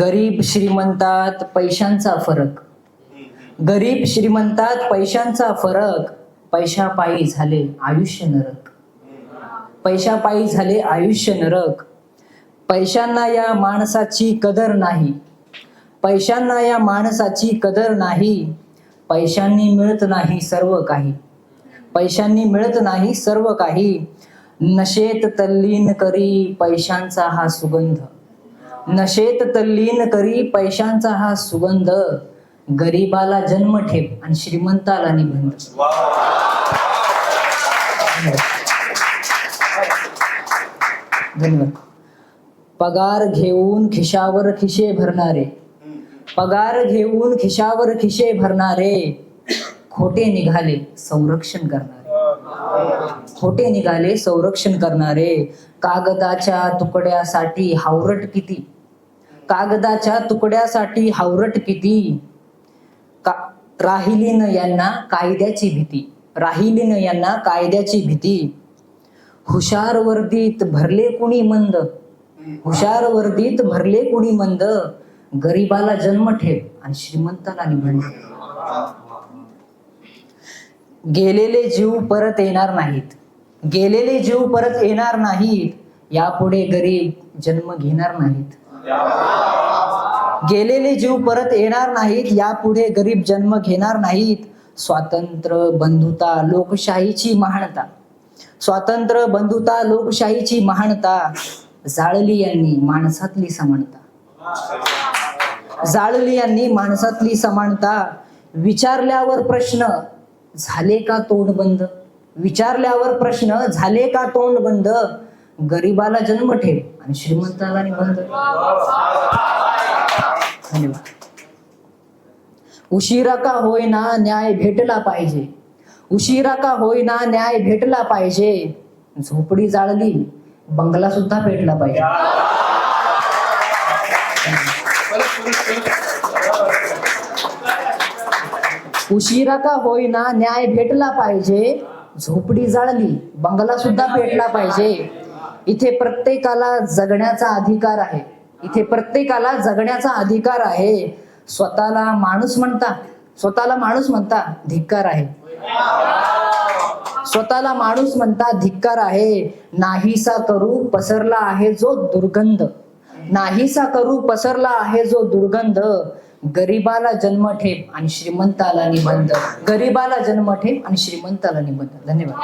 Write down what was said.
गरीब श्रीमंतात पैशांचा फरक. गरीब श्रीमंतात पैशांचा फरक पैशापायी झाले आयुष्य नरक. पैशापायी झाले आयुष्य नरक. पैशांना या माणसाची कदर नाही. पैशांना या माणसाची कदर नाही. पैशांनी मिळत नाही सर्व काही. पैशांनी मिळत नाही सर्व काही. नशेत तल्लीन करी पैशांचा हा सुगंध. नशेत तल्लीन करी पैशांचा हा सुगंध. गरीबाला जन्म ठेप आणि श्रीमंताला निबंध. धन्यवाद. पगार घेऊन खिशावर खिशे भरणारे. पगार घेऊन खिशावर खिशे भरणारे. खोटे निघाले संरक्षण करणारे. खोटे निघाले संरक्षण करणारे. कागदाच्या तुकड्यासाठी हावरट किती? कागदाच्या तुकड्यासाठी हावरट किती का राहिलीन यांना कायद्याची भीती. राहिलीन यांना कायद्याची भीती. हुशार वर्दीत भरले कुणी मंद? हुशार वर्दीत भरले कुणी मंद? गरीबाला जन्म ठेव आणि श्रीमंताला निबंध गेलेले जीव परत येणार नाहीत. गेलेले जीव परत येणार नाहीत. यापुढे गरीब जन्म घेणार नाहीत. गेलेले जीव परत येणार नाहीत यापुढे गरीब जन्म घेणार नाहीत. स्वातंत्र्य बंधुता लोकशाहीची महानता. स्वातंत्र्य बंधुता लोकशाहीची महानता. जाळली यांनी माणसातली समानता. जाळली यांनी माणसातली समानता. विचारल्यावर प्रश्न झाले का तोंड बंद विचारल्यावर प्रश्न झाले का तोंड बंद गरीबाला जन्म ठेव आणि श्रीमंताला निबंध धन्यवाद. उशिरा का होईना न्याय भेटला पाहिजे. उशिरा का होईना न्याय भेटला पाहिजे. झोपडी जाळली बंगला सुद्धा भेटला पाहिजे. उशिरा का होईना न्याय भेटला पाहिजे. झोपडी जाळली बंगला सुद्धा भेटला पाहिजे. इथे प्रत्येकाला जगण्याचा अधिकार आहे. इथे प्रत्येकाला जगण्याचा अधिकार आहे. स्वतःला माणूस म्हणता स्वतःला माणूस म्हणता धिक्कार आहे. स्वतःला माणूस म्हणता धिक्कार आहे. नाहीसा करू पसरला आहे जो दुर्गंध. नाहीसा करू पसरला आहे जो दुर्गंध. गरीबाला जन्म ठेप आणि श्रीमंताला निबंध. गरीबाला जन्म ठेप आणि श्रीमंताला निबंध. धन्यवाद.